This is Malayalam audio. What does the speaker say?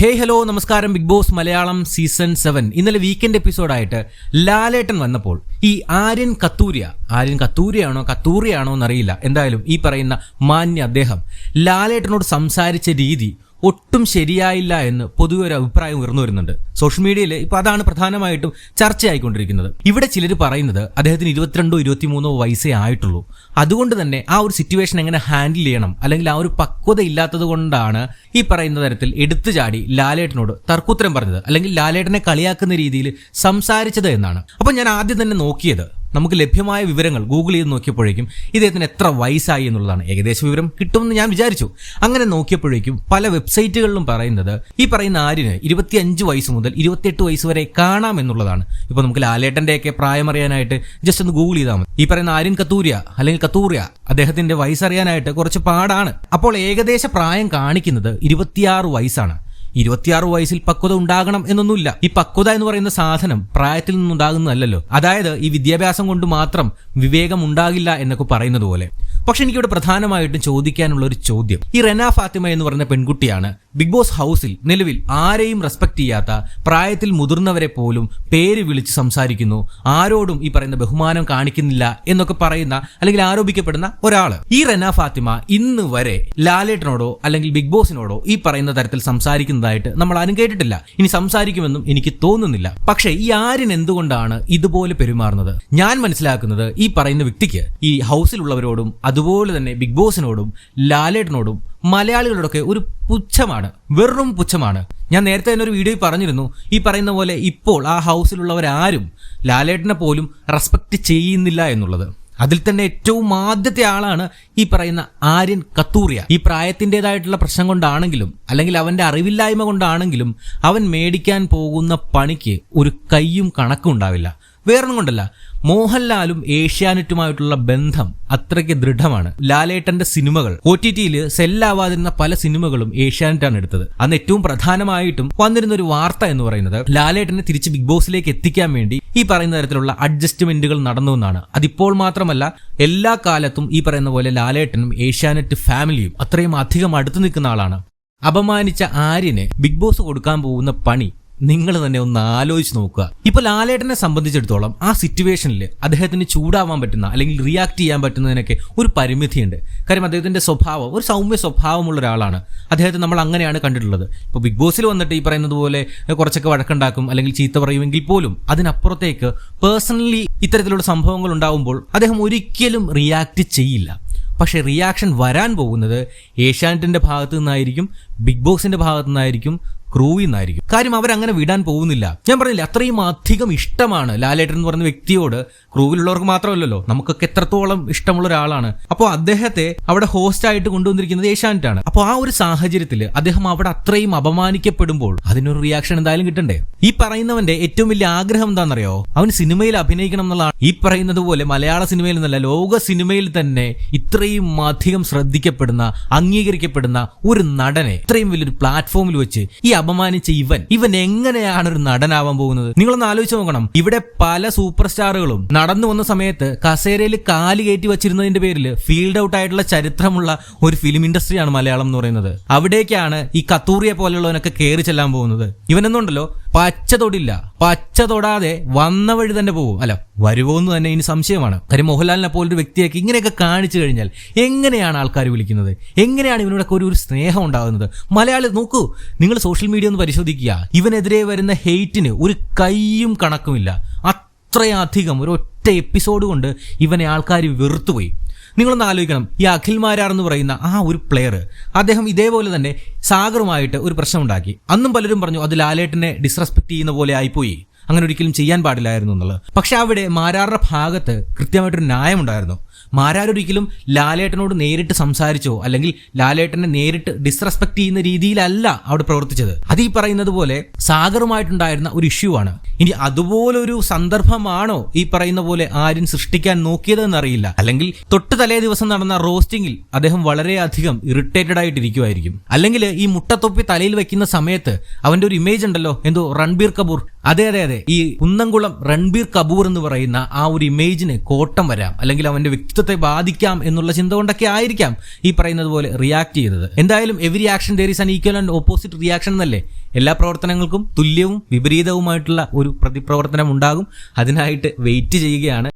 ഹേ ഹലോ നമസ്കാരം big boss Malayalam season seven ഇന്നലെ വീക്കെൻഡ് എപ്പിസോഡായിട്ട് ലാലേട്ടൻ വന്നപ്പോൾ ഈ ആര്യൻ കത്തൂരിയ ആര്യൻ കത്തൂരിയാണോ കത്തൂറിയാണോ എന്നറിയില്ല. എന്തായാലും ഈ പറയുന്ന മാന്യ അദ്ദേഹം ലാലേട്ടനോട് സംസാരിച്ച രീതി ഒട്ടും ശരിയായില്ല എന്ന് പൊതുവെ ഒരു അഭിപ്രായം ഉയർന്നു വരുന്നുണ്ട്. സോഷ്യൽ മീഡിയയിൽ ഇപ്പൊ അതാണ് പ്രധാനമായിട്ടും ചർച്ചയായിക്കൊണ്ടിരിക്കുന്നത്. ഇവിടെ ചിലർ പറയുന്നത് അദ്ദേഹത്തിന് ഇരുപത്തിരണ്ടോ ഇരുപത്തിമൂന്നോ വയസ്സേ ആയിട്ടുള്ളൂ. അതുകൊണ്ട് തന്നെ ആ ഒരു സിറ്റുവേഷൻ എങ്ങനെ ഹാൻഡിൽ ചെയ്യണം? അല്ലെങ്കിൽ ആ ഒരു പക്വത ഇല്ലാത്തത് കൊണ്ടാണ് ഈ പറയുന്ന തരത്തിൽ എടുത്തു ചാടി ലാലേട്ടനോട് തർക്കുത്തരം പറഞ്ഞത്. അല്ലെങ്കിൽ ലാലേട്ടനെ കളിയാക്കുന്ന രീതിയിൽ സംസാരിച്ചത് എന്നാണ്. അപ്പൊ ഞാൻ ആദ്യം തന്നെ നോക്കിയത് നമുക്ക് ലഭ്യമായ വിവരങ്ങൾ ഗൂഗിൾ ചെയ്ത് നോക്കിയപ്പോഴേക്കും ഇദ്ദേഹത്തിന് എത്ര വയസ്സായി എന്നുള്ളതാണ് ഏകദേശ വിവരം കിട്ടുമെന്ന് ഞാൻ വിചാരിച്ചു. അങ്ങനെ നോക്കിയപ്പോഴേക്കും പല വെബ്സൈറ്റുകളിലും പറയുന്നത് ഈ പറയുന്ന ആര്യന് ഇരുപത്തിയഞ്ച് വയസ്സ് മുതൽ ഇരുപത്തിയെട്ട് വയസ്സ് വരെ കാണാം എന്നുള്ളതാണ്. ഇപ്പൊ നമുക്ക് ലാലേട്ടന്റെയൊക്കെ പ്രായം അറിയാനായിട്ട് ജസ്റ്റ് ഒന്ന് ഗൂഗിൾ ചെയ്താൽ മതി. ഈ പറയുന്ന ആര്യൻ കത്തൂരിയ അല്ലെങ്കിൽ കത്തൂറിയ അദ്ദേഹത്തിന്റെ വയസ്സറിയാനായിട്ട് കുറച്ച് പാടാണ്. അപ്പോൾ ഏകദേശ പ്രായം കാണിക്കുന്നത് ഇരുപത്തിയാറ് വയസ്സാണ്. ഇരുപത്തിയാറ് വയസ്സിൽ പക്വത ഉണ്ടാകണം എന്നൊന്നുമില്ല. ഈ പക്വത എന്ന് പറയുന്ന സാധനം പ്രായത്തിൽ നിന്നുണ്ടാകുന്നതല്ലോ അതായത് ഈ വിദ്യാഭ്യാസം കൊണ്ട് മാത്രം വിവേകം ഉണ്ടാകില്ല എന്നൊക്കെ പറയുന്നത് പോലെ. പക്ഷെ എനിക്കിവിടെ പ്രധാനമായിട്ടും ചോദിക്കാനുള്ള ഒരു ചോദ്യം. ഈ റെന ഫാത്തിമ എന്ന് പറയുന്ന പെൺകുട്ടിയാണ് ബിഗ് ബോസ് ഹൗസിൽ നിലവിൽ ആരെയും റെസ്പെക്ട് ചെയ്യാത്ത പ്രായത്തിൽ മുതിർന്നവരെ പോലും പേര് വിളിച്ച് സംസാരിക്കുന്നു. ആരോടും ഈ പറയുന്ന ബഹുമാനം കാണിക്കുന്നില്ല എന്നൊക്കെ പറയുന്ന അല്ലെങ്കിൽ ആരോപിക്കപ്പെടുന്ന ഒരാൾ. ഈ റെന ഫാത്തിമ ഇന്ന് വരെ ലാലേട്ടനോടോ അല്ലെങ്കിൽ ബിഗ് ബോസിനോടോ ഈ പറയുന്ന തരത്തിൽ സംസാരിക്കുന്നതായിട്ട് നമ്മൾ ആരും കേട്ടിട്ടില്ല. ഇനി സംസാരിക്കുമെന്നും എനിക്ക് തോന്നുന്നില്ല. പക്ഷേ ഈ ആര്യൻ എന്തുകൊണ്ടാണ് ഇതുപോലെ പെരുമാറുന്നത്? ഞാൻ മനസ്സിലാക്കുന്നത് ഈ പറയുന്ന വ്യക്തിക്ക് ഈ ഹൗസിലുള്ളവരോടും അതുപോലെ തന്നെ ബിഗ് ബോസിനോടും ലാലേട്ടനോടും മലയാളികളോടൊക്കെ ഒരു പുച്ഛമാണ് വെറും പുച്ഛമാണ്. ഞാൻ നേരത്തെ തന്നെ ഒരു വീഡിയോയിൽ പറഞ്ഞിരുന്നു ഈ പറയുന്ന പോലെ ഇപ്പോൾ ആ ഹൗസിലുള്ളവരാരും ലാലേട്ടനെ പോലും റെസ്പെക്റ്റ് ചെയ്യുന്നില്ല എന്നുള്ളത്. അതിൽ തന്നെ ഏറ്റവും ആദ്യത്തെ ആളാണ് ഈ പറയുന്ന ആര്യൻ കത്തൂറിയ. ഈ പ്രായത്തിന്റെതായിട്ടുള്ള പ്രശ്നം കൊണ്ടാണെങ്കിലും അല്ലെങ്കിൽ അവന്റെ അറിവില്ലായ്മ കൊണ്ടാണെങ്കിലും അവൻ മേടിക്കാൻ പോകുന്ന പണിക്ക് ഒരു കയ്യും കണക്കും ഉണ്ടാവില്ല. വേറൊന്നും കൊണ്ടല്ല. മോഹൻലാലും ഏഷ്യാനെറ്റുമായിട്ടുള്ള ബന്ധം അത്രയ്ക്ക് ദൃഢമാണ്. ലാലേട്ടന്റെ സിനിമകൾ ഒ ടി ടിയിൽ സെല്ലാവാതിരുന്ന പല സിനിമകളും ഏഷ്യാനെറ്റാണ് എടുത്തത്. അന്ന് ഏറ്റവും പ്രധാനമായിട്ടും വന്നിരുന്ന ഒരു വാർത്ത എന്ന് പറയുന്നത് ലാലേട്ടനെ തിരിച്ച് ബിഗ് ബോസിലേക്ക് എത്തിക്കാൻ വേണ്ടി ഈ പറയുന്ന തരത്തിലുള്ള അഡ്ജസ്റ്റ്മെന്റുകൾ നടന്നു എന്നാണ്. അതിപ്പോൾ മാത്രമല്ല എല്ലാ കാലത്തും ഈ പറയുന്ന പോലെ ലാലേട്ടനും ഏഷ്യാനെറ്റ് ഫാമിലിയും അത്രയും അധികം അടുത്തു നിൽക്കുന്ന ആളാണ്. അപമാനിച്ച ആര്യന് ബിഗ് ബോസ് കൊടുക്കാൻ പോകുന്ന പണി നിങ്ങൾ തന്നെ ഒന്ന് ആലോചിച്ച് നോക്കുക. ഇപ്പൊ ലാലേട്ടനെ സംബന്ധിച്ചിടത്തോളം ആ സിറ്റുവേഷനിൽ അദ്ദേഹത്തിന് ചൂടാവാൻ പറ്റുന്ന അല്ലെങ്കിൽ റിയാക്ട് ചെയ്യാൻ പറ്റുന്നതിനൊക്കെ ഒരു പരിമിതിയുണ്ട്. കാര്യം അദ്ദേഹത്തിന്റെ സ്വഭാവം ഒരു സൗമ്യ സ്വഭാവമുള്ള ഒരാളാണ്. അദ്ദേഹത്തെ നമ്മൾ അങ്ങനെയാണ് കണ്ടിട്ടുള്ളത്. ഇപ്പൊ ബിഗ് ബോസിൽ വന്നിട്ട് ഈ പറയുന്നത് പോലെ കുറച്ചൊക്കെ വഴക്കുണ്ടാക്കും അല്ലെങ്കിൽ ചീത്ത പറയുമെങ്കിൽ പോലും അതിനപ്പുറത്തേക്ക് പേഴ്സണലി ഇത്തരത്തിലുള്ള സംഭവങ്ങൾ ഉണ്ടാവുമ്പോൾ അദ്ദേഹം ഒരിക്കലും റിയാക്ട് ചെയ്യില്ല. പക്ഷേ റിയാക്ഷൻ വരാൻ പോകുന്നത് ഏഷ്യാനെറ്റിന്റെ ഭാഗത്തു നിന്നായിരിക്കും ബിഗ് ബോസിന്റെ ഭാഗത്തു നിന്നായിരിക്കും ക്രൂവിൽ നിന്നായിരിക്കും കാര്യം അവരങ്ങനെ വിടാൻ പോകുന്നില്ല. ഞാൻ പറഞ്ഞില്ല അത്രയും അധികം ഇഷ്ടമാണ് ലാലേട്ടൻ എന്ന് പറയുന്ന വ്യക്തിയോട് ക്രൂവിലുള്ളവർക്ക് മാത്രമല്ലല്ലോ നമുക്കൊക്കെ എത്രത്തോളം ഇഷ്ടമുള്ള ഒരാളാണ്. അപ്പോൾ അദ്ദേഹത്തെ അവിടെ ഹോസ്റ്റ് ആയിട്ട് കൊണ്ടുവന്നിരിക്കുന്നത് ഏഷ്യാനെറ്റാണ് അപ്പോൾ ആ ഒരു സാഹചര്യത്തിൽ അദ്ദേഹം അവിടെ അത്രയും അപമാനിക്കപ്പെടുമ്പോൾ അതിനൊരു റിയാക്ഷൻ എന്തായാലും കിട്ടണ്ടേ? ഈ പറയുന്നവന്റെ ഏറ്റവും വലിയ ആഗ്രഹം എന്താണെന്നറിയോ? അവൻ സിനിമയിൽ അഭിനയിക്കണം എന്നുള്ളതാണ്. ഈ പറയുന്നത് പോലെ മലയാള സിനിമയിൽ നിന്നല്ല ലോക സിനിമയിൽ തന്നെ ഇത്രയും അധികം ശ്രദ്ധിക്കപ്പെടുന്ന അംഗീകരിക്കപ്പെടുന്ന ഒരു നടനെ ഇത്രയും വലിയൊരു പ്ലാറ്റ്ഫോമിൽ വെച്ച് ഈ അപമാനിച്ച ഇവൻ. ഇവൻ എങ്ങനെയാണ് ഒരു നടനാവാൻ പോകുന്നത്? നിങ്ങളൊന്ന് ആലോചിച്ച് നോക്കണം. ഇവിടെ പല സൂപ്പർ സ്റ്റാറുകളും നടന്നു വന്ന സമയത്ത് കസേരയിൽ കാൽ കയറ്റി വെച്ചിരുന്നതിന്റെ പേരിൽ ഫീൽഡ് ഔട്ട് ആയിട്ടുള്ള ചരിത്രമുള്ള ഒരു ഫിലിം ഇൻഡസ്ട്രിയാണ് മലയാളം എന്ന് പറയുന്നത്. അവിടേക്കാണ് ഈ കത്തൂറിയെ പോലെയുള്ളവനൊക്കെ കയറി ചെല്ലാൻ പോകുന്നത്. ഇവനെന്നുണ്ടല്ലോ പച്ച തൊടില്ല. പച്ച തൊടാതെ വന്ന വഴി തന്നെ പോകും. അല്ല വരുമോന്ന് തന്നെ ഇനി സംശയമാണ്. കാര്യം മോഹൻലാലിനെ പോലൊരു വ്യക്തിയൊക്കെ ഇങ്ങനെയൊക്കെ കാണിച്ചു കഴിഞ്ഞാൽ എങ്ങനെയാണ് ആൾക്കാർ വിളിക്കുന്നത്? എങ്ങനെയാണ് ഇവനോടൊക്കെ ഒരു സ്നേഹം ഉണ്ടാകുന്നത്? മലയാളി നോക്കൂ നിങ്ങൾ സോഷ്യൽ മീഡിയ ഒന്ന് പരിശോധിക്കുക. ഇവനെതിരെ വരുന്ന ഹെയ്റ്റിന് ഒരു കൈയും കണക്കുമില്ല. അത്രയധികം ഒരു ഒറ്റ എപ്പിസോഡ് കൊണ്ട് ഇവനെ ആൾക്കാർ വെറുത്തുപോയി. നിങ്ങളൊന്ന് ആലോചിക്കണം. ഈ അഖിൽ മാരാർ എന്ന് പറയുന്ന ആ ഒരു പ്ലെയർ അദ്ദേഹം ഇതേപോലെ തന്നെ സാഗറുമായിട്ട് ഒരു പ്രശ്നമുണ്ടാക്കി. അന്നും പലരും പറഞ്ഞു അത് ലാലേട്ടനെ ഡിസ്റെസ്പെക്ട് ചെയ്യുന്ന പോലെ ആയിപ്പോയി. അങ്ങനെ ഒരിക്കലും ചെയ്യാൻ പാടില്ലായിരുന്നു എന്നുള്ളത്. പക്ഷെ അവിടെ മാരാറുടെ ഭാഗത്ത് കൃത്യമായിട്ടൊരു ന്യായമുണ്ടായിരുന്നു. മാരാരൊരിക്കലും ലാലേട്ടനോട് നേരിട്ട് സംസാരിച്ചോ അല്ലെങ്കിൽ ലാലേട്ടനെ നേരിട്ട് ഡിസ്റെസ്പെക്ട് ചെയ്യുന്ന രീതിയിലല്ല അവിടെ പ്രവർത്തിച്ചത്. അത് ഈ പറയുന്നത് പോലെ സാഗറുമായിട്ടുണ്ടായിരുന്ന ഒരു ഇഷ്യൂ ആണ്. ഇനി അതുപോലൊരു സന്ദർഭമാണോ ഈ പറയുന്ന പോലെ ആര്യൻ സൃഷ്ടിക്കാൻ നോക്കിയതെന്ന് അറിയില്ല അല്ലെങ്കിൽ തൊട്ട് തലേ ദിവസം നടന്ന റോസ്റ്റിംഗിൽ അദ്ദേഹം വളരെയധികം ഇറിറ്റേറ്റഡ് ആയിട്ടിരിക്കുമായിരിക്കും അല്ലെങ്കിൽ ഈ മുട്ടത്തൊപ്പി തലയിൽ വെക്കുന്ന സമയത്ത് അവന്റെ ഒരു ഇമേജ് ഉണ്ടല്ലോ എന്തോ റൺബീർ കപൂർ. അതെ അതെ അതെ. ഈ കുന്നംകുളം രൺബീർ കപൂർ എന്ന് പറയുന്ന ആ ഒരു ഇമേജിന് കോട്ടം വരാം. അല്ലെങ്കിൽ അവന്റെ വ്യക്തിത്വത്തെ ബാധിക്കാം എന്നുള്ള ചിന്ത കൊണ്ടൊക്കെ ആയിരിക്കാം ഈ പറയുന്നത് പോലെ റിയാക്ട് ചെയ്തത് എന്തായാലും every action there is an equal and opposite reaction എന്നല്ലേ? എല്ലാ പ്രവർത്തനങ്ങൾക്കും തുല്യവും വിപരീതവുമായിട്ടുള്ള ഒരു പ്രതിപ്രവർത്തനം ഉണ്ടാകും. അതിനായിട്ട് വെയിറ്റ് ചെയ്യുകയാണ്.